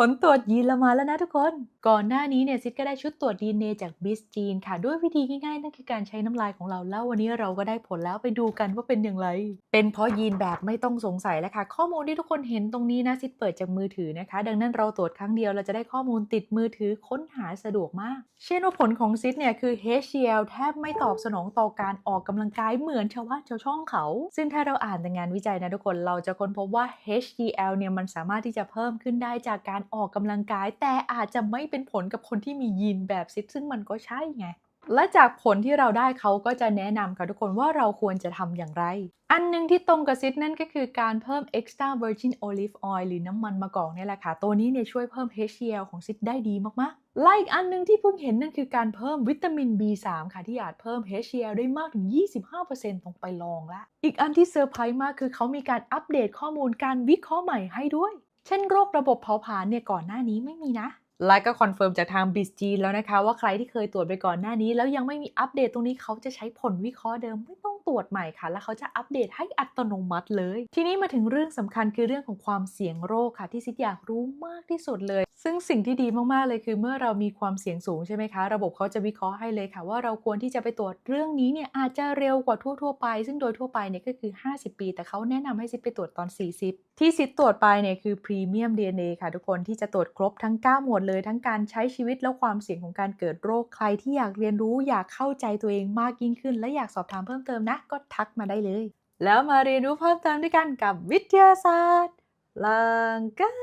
ผลตรวจยีนเรามาแล้วนะทุกคน ก่อนหน้านี้เนี่ยซิดก็ได้ชุดตรวจ DNA จากบิสจีนค่ะ ด้วยวิธีง่ายๆ นั่นคือการใช้น้ำลายของเราแล้ววันนี้เราก็ได้ผลแล้วไปดูกันว่าเป็นอย่างไร เป็นเพราะยีนแบบไม่ต้องสงสัยแล้วค่ะ ข้อมูลที่ทุกคนเห็นตรงนี้นะซิดเปิดจากมือถือนะคะ ดังนั้นเราตรวจครั้งเดียวเราจะได้ข้อมูลติดมือถือค้นหาสะดวกมาก เช่นว่าผลของซิดเนี่ยคือ HCl แทบไม่ตอบสนองต่อการออกกำลังกายเหมือนชาวบ้านชาวช่องเขา ซึ่งถ้าเราอ่านในงานวิจัยนะทุกคนเราจะค้นพบว่า HDL เนี่ยมันสามารถที่จะเพิ่มขึ้นได้จากการออกกำลังกาย แต่อาจจะไม่เป็นผลกับคนที่มียีนแบบซิดซึ่งมันก็ใช่ไงและจากผลที่เราได้เขาก็จะแนะนำค่ะทุกคนว่าเราควรจะทำอย่างไร อันหนึงที่ตรงกับซิดนั่นก็คือการเพิ่ม extra virgin olive oil หรือน้ำมันมะกอกนี่แหละค่ะ ตัวนี้เนี่ยช่วยเพิ่ม HCl ของซิดได้ดีมากๆ และอีกอันหนึงที่เพิ่งเห็นนั่นคือการเพิ่มวิตามิน B3 ค่ะที่อาจเพิ่ม HCl ได้มากถึง 25%ต้องไปลองละ อีกอันที่เซอร์ไพรส์มากคือเขามีการอัปเดตข้อมูลการวิเคราะห์ใหม่ให้ด้วย เช่นโรคระบบเผาผลาญเนี่ยก่อนหน้านี้ไม่มีนะ และก็คอนเฟิร์มจากทางบิสจีนแล้วนะคะ ว่าใครที่เคยตรวจไปก่อนหน้านี้ แล้วยังไม่มีอัปเดตตรงนี้เขาจะใช้ผลวิเคราะห์เดิมไม่ ตรวจใหม่ค่ะ แล้วเขาจะอัปเดตให้อัตโนมัติเลย ทีนี้มาถึงเรื่องสำคัญคือเรื่องของความเสี่ยงโรคค่ะ ที่ซิดอยากรู้มากที่สุดเลย ซึ่งสิ่งที่ดีมากๆเลยคือเมื่อเรามีความเสี่ยงสูงใช่ไหมคะ ระบบเขาจะวิเคราะห์ให้เลยค่ะ ว่าเราควรที่จะไปตรวจเรื่องนี้เนี่ยอาจจะเร็วกว่าทั่วๆไป ซึ่งโดยทั่วไปเนี่ยก็คือ 50 ปี แต่เขาแนะนำให้ซิดไปตรวจตอน 40 ที่ซิดตรวจไปเนี่ยคือพรีเมียม DNA ค่ะ ทุกคนที่จะตรวจครบทั้ง 9 หมวดเลย ทั้งการใช้ชีวิตและความเสี่ยงของการเกิดโรคใครที่อยากเรียนรู้อยากเข้าใจตัวเองมากยิ่งขึ้น และอยากสอบถามเพิ่มเติมนะก็ทักมาได้เลย แล้วมาเรียนรู้เพิ่มเติมด้วยกันกับวิทยาศาสตร์ลังกา